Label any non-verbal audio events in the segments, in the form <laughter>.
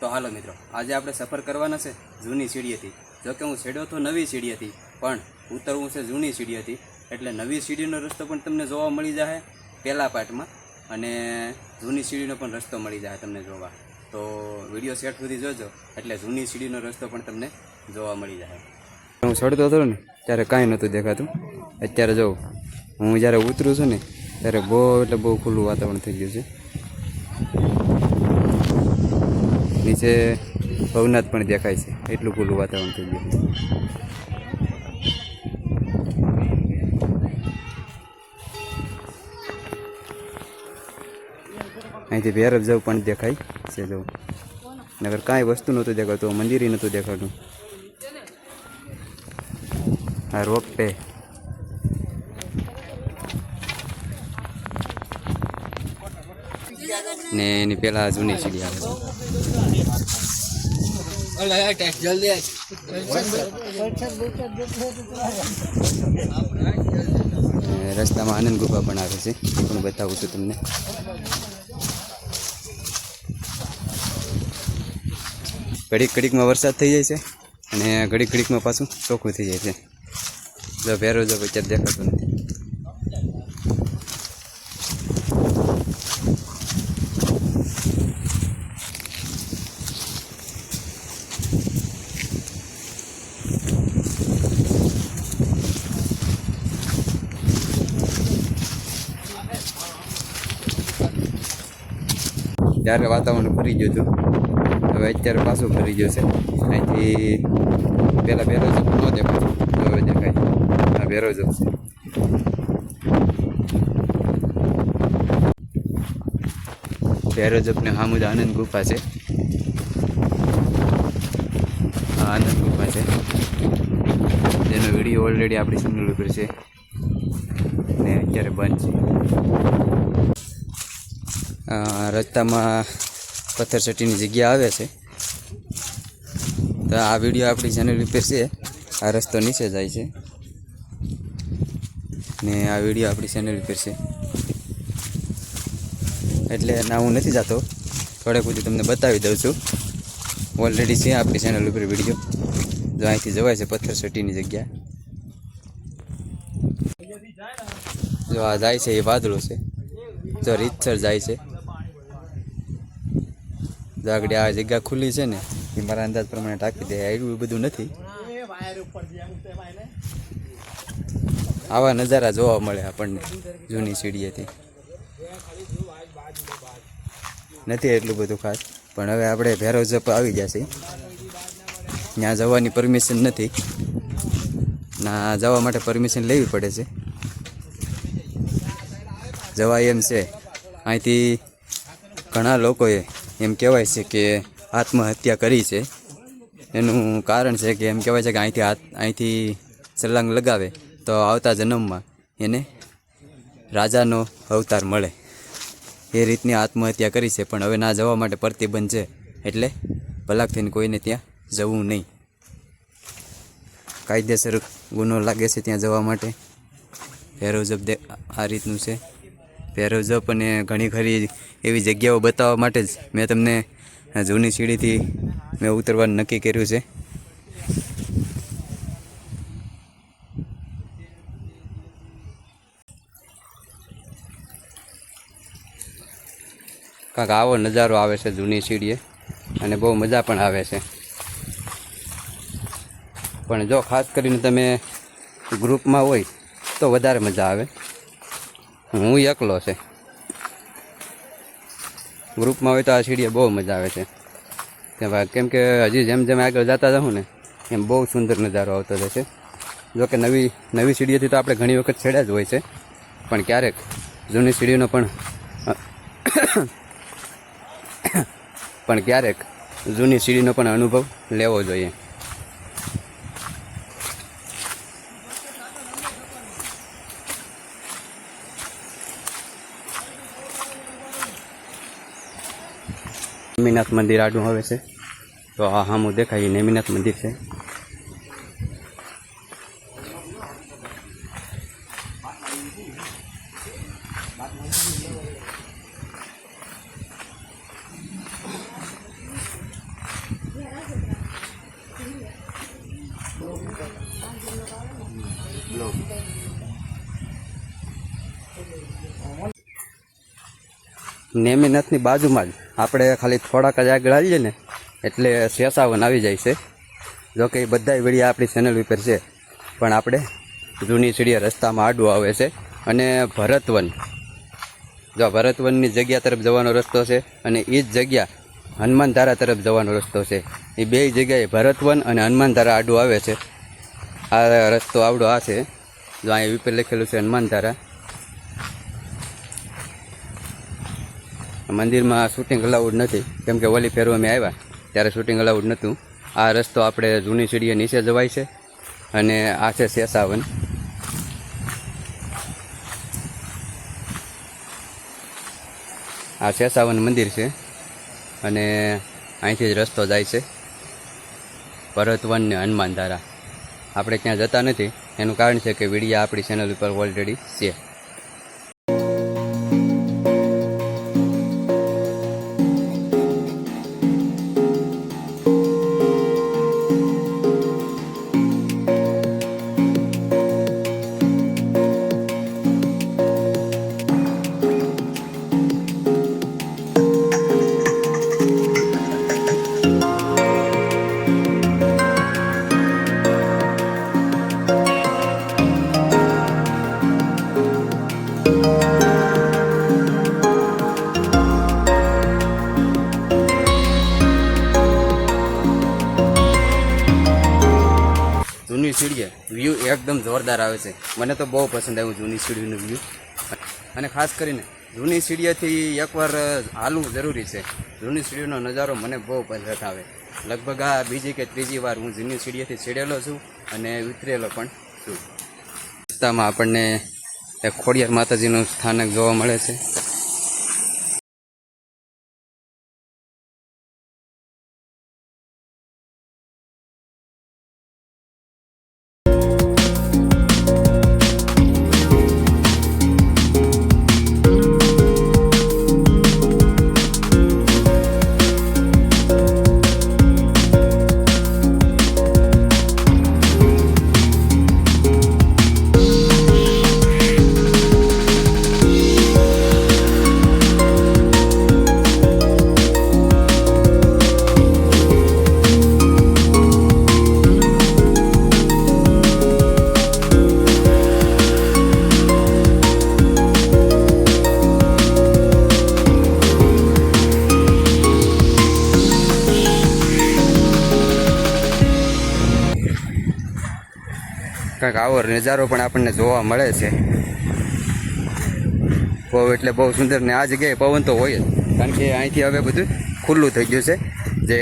તો હાલો મિત્રો, આજે આપણે સફર કરવાના છે જૂની સીડીએથી. જો કે હું છેડ્યો તો નવી સીડી હતી પણ ઉતરવું છે જૂની સીડી હતી એટલે નવી સીડીનો રસ્તો પણ તમને જોવા મળી જાય પહેલા પાર્ટમાં અને જૂની સીડીનો પણ રસ્તો મળી જાય તમને જોવા. તો વીડિયો સેટ સુધી જોજો, એટલે જૂની સીડીનો રસ્તો પણ તમને જોવા મળી જાય હું ચડતો હતો ને, ત્યારે કાંઈ નહોતું દેખાતું. અત્યારે જોઉં હું જ્યારે ઉતરું છું ને, ત્યારે બહુ એટલે બહુ ખુલ્લું વાતાવરણ થઈ ગયું છે. નીચે ભવનાથ પણ દેખાય છે, એટલું ખુલ્લું વાતાવરણ થઈ ગયું. અહીંથી ભેરવ જવું પણ દેખાય છે, જવું. નગર કાંઈ વસ્તુ નહોતું દેખાતું, મંદિર નહોતું દેખાતું. આ રોપ પે. ને એની પહેલાં જૂની સીડી આવે છે. રસ્તામાં આનંદ ગુફા પણ આવે છે. એ પણ બતાવું છું તમને. ઘડીક ઘડીકમાં વરસાદ થઈ જાય છે અને ઘડીક ઘડીકમાં પાછું ચોખ્ખું થઈ જાય છે. જો ભેરો જો અત્યારે દેખાતું નથી ત્યારે વાતાવરણ ફરી ગયું હતું, હવે અત્યારે પાછું ફરી ગયું છે. અહીંથી પહેલાં ભેરો જ ન દેખાય, હવે દેખાય. આ ભેરો જ છે ભેરોજપને હામુદ આનંદ ગુફા છે. આનંદ ગુફા છે. જેનો વીડિયો ઓલરેડી આપણી ચેનલ ઉપર છે. ને અત્યારે બંધ છે. રસ્તામાં પથ્થરસટીની જગ્યા આવે છે. તો આ વીડિયો આપણી ચેનલ ઉપર છે. આ રસ્તો નીચે જાય છે. ને આ વીડિયો આપણી ચેનલ ઉપર છે. એટલે ના, હું નથી જતો. થોડેક સુધી તમને બતાવી દઉં છું. ઓલરેડી છે આપણી ચેનલ ઉપર વીડિયો. જો અહીંથી જવાય છે પથ્થર ચટીની જગ્યા. જો આ જાય છે, એ વાદળો છે. જો રીતસર જાય છે. આગળ આ જગ્યા ખુલ્લી છે ને, એ મારા અંદાજ પ્રમાણે ટાંકી દે એવું બધું નથી. આવા નજારા જોવા મળે આપણને, જૂની સીડીએથી. નથી એટલું બધું ખાસ, પણ હવે આપણે ભેરો જપ આવી જશે. ત્યાં જવાની પરમિશન નથી. ના, જવા માટે પરમિશન લેવી પડે છે. જવાય એમ છે. અહીંથી ઘણા લોકોએ એમ કહેવાય છે કે આત્મહત્યા કરી છે. એનું કારણ છે કે એમ કહેવાય છે કે અહીંથી હાથ, અહીંથી સલાંગ લગાવે તો આવતા જન્મમાં એને રાજાનો અવતાર મળે. એ રીતની આત્મહત્યા કરી છે, પણ હવે ના જવા માટે પ્રતિબંધ છે. એટલે ભલાક થઈને કોઈને ત્યાં જવું નહીં. કાયદેસર ગુનો લાગે છે ત્યાં જવા માટે. ફેરોજબ આ રીતનું છે. ભેરોજપ અને ઘણી ખરી એવી જગ્યાઓ બતાવવા માટે જ મેં તમને જૂની સીડીથી મેં ઉતરવાનું નક્કી કર્યું છે. કાંક આવો નજારો આવે છે જૂની સીડીએ, અને બહુ મજા પણ આવે છે. પણ જો ખાસ કરીને તમે ગ્રુપમાં હોય, તો વધારે મજા આવે. હું એકલો છે. ગ્રુપમાં હોય તો આ સીડીએ બહુ મજા આવે છે. કેમ કે હજી જેમ જેમ આગળ જતા જાઉં ને, એમ બહુ સુંદર નજારો આવતો રહે છે. જોકે નવી નવી સીડીઓથી તો આપણે ઘણી વખત છેડ્યા જ હોય છે. પણ ક્યારેક જૂની સીડીઓનો પણ <coughs> પણ ક્યારેક જૂની સીડીનો પણ અનુભવ લેવો જોઈએ. નેમિનાથ મંદિર આડું આવે છે તો આ સામું દેખાય એ નેમિનાથ મંદિર છે નેમિનાથની બાજુમાં જ. આપણે ખાલી થોડાક જ આગળ આવીએ ને, એટલે શેષાવન આવી જાય છે. જોકે એ બધા વીડિયો આપણી ચેનલ ઉપર છે. પણ આપણે જૂની સીડીએ રસ્તામાં આડું આવે છે અને ભરતવન. જો ભરતવનની જગ્યા તરફ જવાનો રસ્તો છે અને એ જ જગ્યા હનુમાનધારા તરફ જવાનો રસ્તો છે. એ બે જગ્યાએ ભરતવન અને હનુમાનધારા આડું આવે છે. આ રસ્તો આવડો આ છે. જો અહીં ઉપર લખેલું છે હનુમાનધારા. મંદિરમાં શૂટિંગ અલાઉડ નથી. કેમ કે વલી ફેરવા અમે આવ્યા, ત્યારે શૂટિંગ અલાઉડ નહોતું. આ રસ્તો આપણે જૂની સીડીએ નીચે જવાય છે અને આ છે શેષાવન આ શેષાવન મંદિર છે અને અહીંથી જ રસ્તો જાય છે. ભરતવન ને હનુમાનધારા આપણે ક્યાં જતા નથી. એનું કારણ છે કે વિડીયા આપણી ચેનલ ઉપર ઓલરેડી છે. જૂની સીડીએ. વ્યૂ એકદમ જોરદાર આવે છે. મને તો બહુ પસંદ આવ્યું જૂની સીડીનું વ્યૂ અને ખાસ કરીને જૂની સીડીએથી એકવાર હાલવું જરૂરી છે. જૂની સીડીનો નજારો મને બહુ પસંદ આવે. લગભગ આ બીજી કે ત્રીજી વાર હું જૂની સીડીએથી ચડેલો છું અને ઉતરેલો પણ છું. રસ્તામાં આપણને એક ખોડિયાર માતાજીનું સ્થાનક જોવા મળે છે. આવો નજારો પણ આપણને જોવા મળે છે. બહુ એટલે બહુ સુંદર ને આ જગ્યાએ પવન તો હોય જ. કારણ કે અહીંથી હવે બધું ખુલ્લું થઈ ગયું છે. જે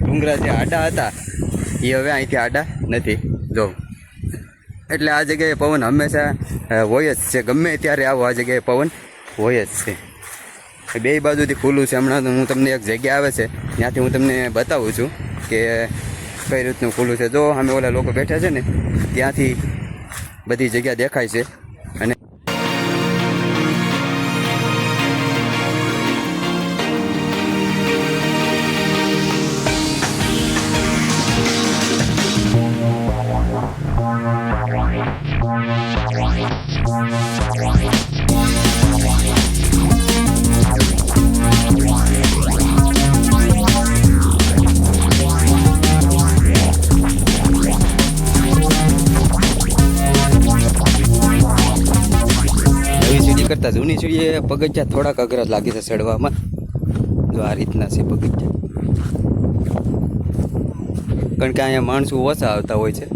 ડુંગરા જે આડા હતા, એ હવે અહીંથી આડા નથી. જો. એટલે આ જગ્યાએ પવન હંમેશા હોય જ છે. ગમે ત્યારે આવો, આ જગ્યાએ પવન હોય જ છે. બે બાજુથી ખુલ્લું છે. હમણાં હું તમને એક જગ્યા આવે છે, ત્યાંથી હું તમને બતાવું છું કે કઈ રીતનું ખુલ્લું છે. જો અમે ઓલા લોકો બેઠા છે ને, ત્યાંથી બધી જગ્યા દેખાય છે. જૂની સીડીએ પગથિયા થોડાક અઘરા લાગે છે ચડવામાં. જો આ રીતના છે પગથિયા. કારણ કે અહીંયા માણસો ઓછા આવતા હોય છે.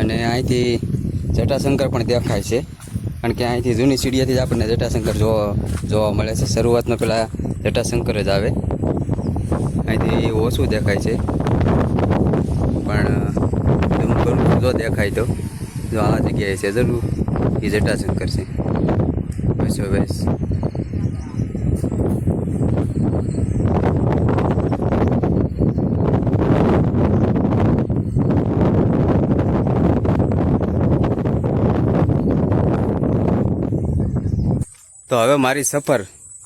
અને અહીંથી જટાશંકર પણ દેખાય છે. કારણ કે અહીંથી જૂની સીડીએથી જ આપણને જટાશંકર જોવા જોવા મળે છે. શરૂઆતમાં પેલા જટાશંકર જ આવે. અહીંથી ઓછું દેખાય છે. પણ ઝૂમ કરું જો દેખાય તો. જો આ જગ્યાએ છે, જરૂર. એ જટાશંકર છે. બસ બસ તો હવે મારી સફર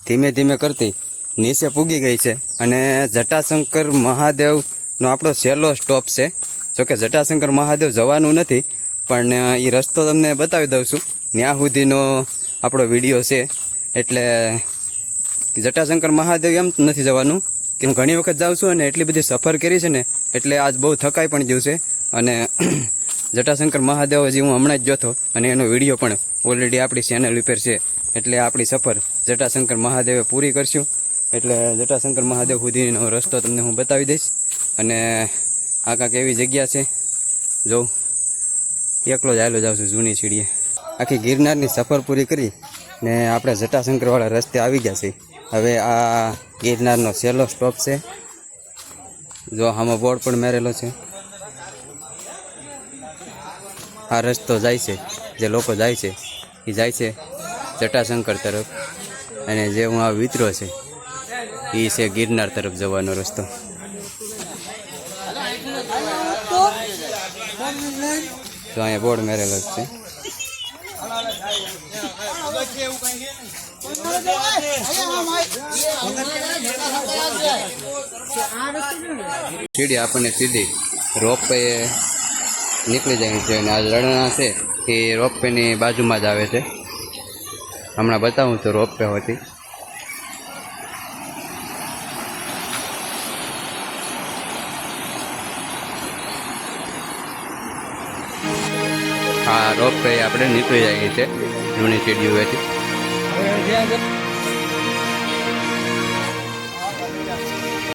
ધીમે ધીમે કરતી. નીચે પૂગી ગઈ છે. અને જટાશંકર મહાદેવનો આપણો છેલ્લો સ્ટોપ છે. જોકે જટાશંકર મહાદેવ જવાનું નથી, પણ એ રસ્તો તમને બતાવી દઉં છું. ત્યાં સુધીનો આપણો વીડિયો છે. એટલે, જટાશંકર મહાદેવ એમ નથી જવાનું, કે હું ઘણી વખત જાઉં છું અને એટલી બધી સફર કરી છે ને, એટલે આજ બહુ થકાઈ પણ ગયું છે. અને, <clears throat> જટાશંકર મહાદેવ હજી હું હમણાં જ જોતો અને એનો વીડિયો પણ ઓલરેડી આપણી ચેનલ ઉપર છે. એટલે આપણી સફર જટાશંકર મહાદેવે પૂરી કરશું. એટલે જટાશંકર મહાદેવ સુધીનો રસ્તો તમને હું બતાવી દઈશ. અને આ કાંક એવી જગ્યા છે. જો, એકલો જ આવેલો જાઉં છું જૂની સીડીએ. આખી ગિરનારની સફર પૂરી કરી ને આપણે જટાશંકરવાળા રસ્તે આવી ગયા છીએ. હવે આ ગિરનારનો છેલ્લો સ્ટોપ છે. જો, આમાં બોર્ડ પણ મેરેલો છે. આ રસ્તો જાય છે, જે લોકો જાય છે, એ જાય છે જટાશંકર તરફ. અને જે હું આ વિતરો છે એ છે ગિરનાર તરફ જવાનો રસ્તો. તો અહીંયા બોર્ડ મેરેલો જ છે. સીડી આપણને સીધી રોપવે નીકળી જાય છે અને આ રણના છે એ રોપવેની બાજુમાં જ આવે છે. હમણાં બતાવું તો રોપવે હતી. આ રોપ આપણે નીકળી જઈએ છે જૂની સીડીઓથી